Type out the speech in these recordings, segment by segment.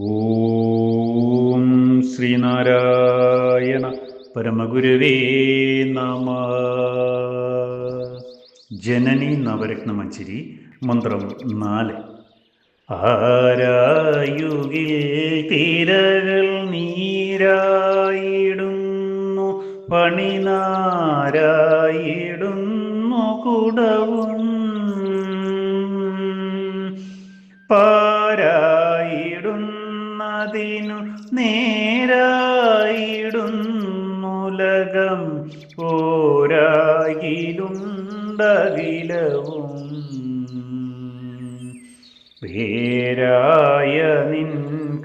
ഓം ശ്രീനാരായണ പരമഗുരുവേ നമ. ജനനി നവരത്നമഞ്ചരി മന്ത്രം നാല്. ആരായുകിൽ തിരകൾ നീരായിടുന്നു പണിനാരായിടുന്നു കുടവും. പാരായിടുന്നതിനു നേരായിടുന്നുലകം ഓരായിലുണ്ടകിലവും വേരായ നിൻ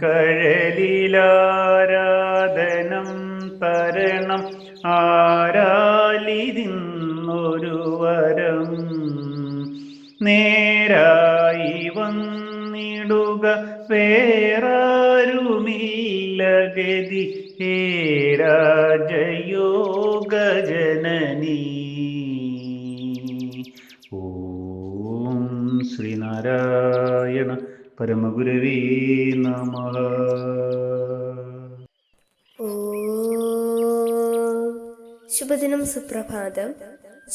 കഴലിലാരാധനം തരണം. ആരാലിതിന്നൊരു വരം. നേരായി വന്നിടുക വേറാരുമില്ല ഗതി. രാജയോഗ ജനനീ ഓം ശ്രീനാരായണ പരമഗുരവേ ഓം ശുഭദിനം സുപ്രഭാതം.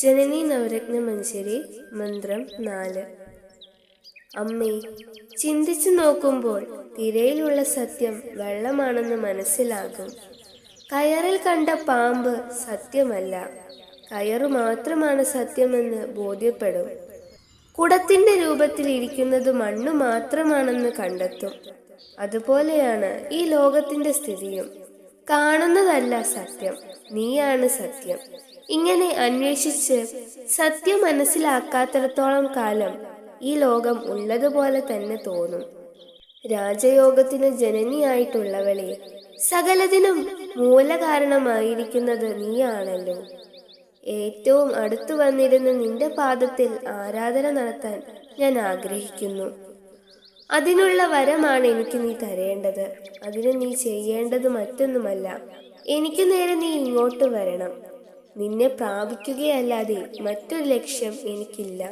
ജനനി നവരത്ന മഞ്ചേരി മന്ത്രം നാല്. അമ്മേ ചിന്തിച്ചു നോക്കുമ്പോൾ തിരയിലുള്ള സത്യം വെള്ളമാണെന്ന് മനസ്സിലാകും. കയറിൽ കണ്ട പാമ്പ് സത്യമല്ല. കയറു മാത്രമാണ് സത്യമെന്ന് ബോധ്യപ്പെടും. കുടത്തിന്റെ രൂപത്തിൽ ഇരിക്കുന്നത് മണ്ണു മാത്രമാണെന്ന് കണ്ടെത്തും. അതുപോലെയാണ് ഈ ലോകത്തിന്റെ സ്ഥിതിയും. കാണുന്നതല്ല സത്യം നീയാണ് സത്യം. ഇങ്ങനെ അന്വേഷിച്ച് സത്യം മനസ്സിലാക്കാത്തിടത്തോളം കാലം ഈ ലോകം ഉള്ളതുപോലെ തന്നെ തോന്നും. രാജയോഗത്തിന് ജനനിയായിട്ടുള്ളവളെ സകലതിനും മൂലകാരണമായിരിക്കുന്നത് നീയാണല്ലോ. ഏറ്റവും അടുത്തു വന്നിരുന്ന നിന്റെ പാദത്തിൽ ആരാധന നടത്താൻ ഞാൻ ആഗ്രഹിക്കുന്നു. അതിനുള്ള വരമാണ് എനിക്ക് നീ തരേണ്ടത്. അതിന് നീ ചെയ്യേണ്ടത് മറ്റൊന്നുമല്ല. എനിക്ക് നേരെ നീ ഇങ്ങോട്ട് വരണം. നിന്നെ പ്രാപിക്കുകയല്ലാതെ മറ്റൊരു ലക്ഷ്യം എനിക്കില്ല.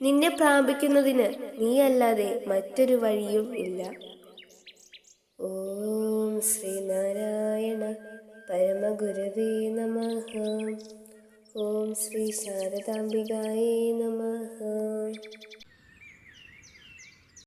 നിന്നെ പ്രാപിക്കുന്നതിന് നീയല്ലാതെ മറ്റൊരു വഴിയും ഇല്ല. ഓം ശ്രീനാരായണ പരമഗുരവേ നമ. ഓം ശ്രീ ശാരദാംബികായേ നമ.